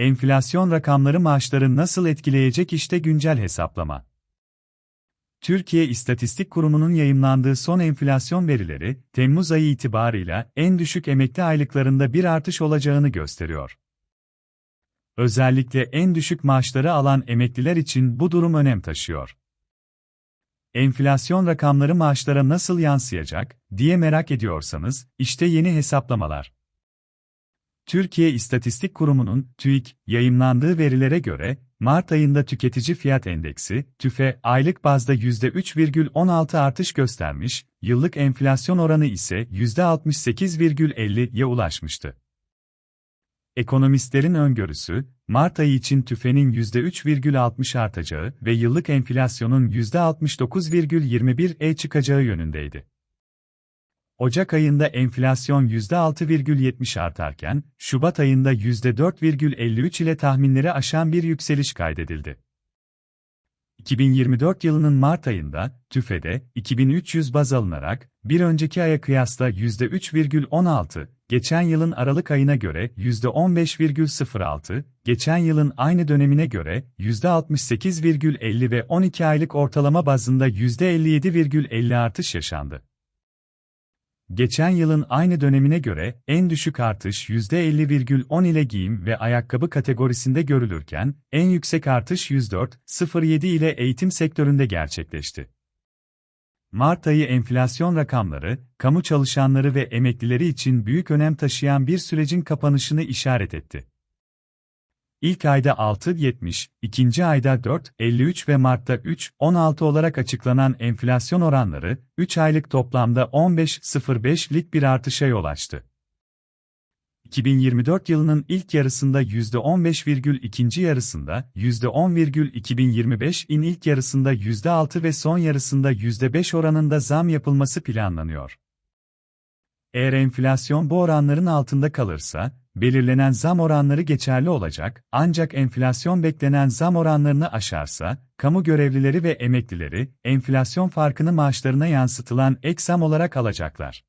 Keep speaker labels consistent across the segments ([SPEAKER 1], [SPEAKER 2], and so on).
[SPEAKER 1] Enflasyon rakamları maaşları nasıl etkileyecek işte güncel hesaplama. Türkiye İstatistik Kurumu'nun yayımlandığı son enflasyon verileri, Temmuz ayı itibarıyla en düşük emekli aylıklarında bir artış olacağını gösteriyor. Özellikle en düşük maaşları alan emekliler için bu durum önem taşıyor. Enflasyon rakamları maaşlara nasıl yansıyacak diye merak ediyorsanız, işte yeni hesaplamalar. Türkiye İstatistik Kurumu'nun TÜİK yayımlandığı verilere göre Mart ayında tüketici fiyat endeksi TÜFE aylık bazda %3,16 artış göstermiş, yıllık enflasyon oranı ise %68,50'ye ulaşmıştı. Ekonomistlerin öngörüsü, Mart ayı için TÜFE'nin %3,60 artacağı ve yıllık enflasyonun %69,21'e çıkacağı yönündeydi. Ocak ayında enflasyon %6,70 artarken, Şubat ayında %4,53 ile tahminleri aşan bir yükseliş kaydedildi. 2024 yılının Mart ayında, TÜFE'de 2300 baz alınarak, bir önceki aya kıyasla %3,16, geçen yılın Aralık ayına göre %15,06, geçen yılın aynı dönemine göre %68,50 ve 12 aylık ortalama bazında %57,50 artış yaşandı. Geçen yılın aynı dönemine göre en düşük artış %50,10 ile giyim ve ayakkabı kategorisinde görülürken, en yüksek artış %4,07 ile eğitim sektöründe gerçekleşti. Mart ayı enflasyon rakamları, kamu çalışanları ve emeklileri için büyük önem taşıyan bir sürecin kapanışını işaret etti. İlk ayda 6.70, ikinci ayda 4.53 ve Mart'ta 3.16 olarak açıklanan enflasyon oranları, 3 aylık toplamda 15.05'lik bir artışa yol açtı. 2024 yılının ilk yarısında %15,2. yarısında %10,2025'in ilk yarısında %6 ve son yarısında %5 oranında zam yapılması planlanıyor. Eğer enflasyon bu oranların altında kalırsa, belirlenen zam oranları geçerli olacak, ancak enflasyon beklenen zam oranlarını aşarsa, kamu görevlileri ve emeklileri, enflasyon farkını maaşlarına yansıtılan ek zam olarak alacaklar.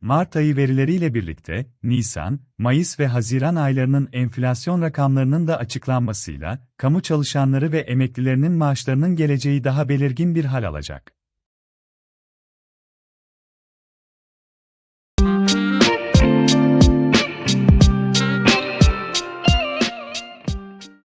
[SPEAKER 1] Mart ayı verileriyle birlikte, Nisan, Mayıs ve Haziran aylarının enflasyon rakamlarının da açıklanmasıyla, kamu çalışanları ve emeklilerinin maaşlarının geleceği daha belirgin bir hal alacak.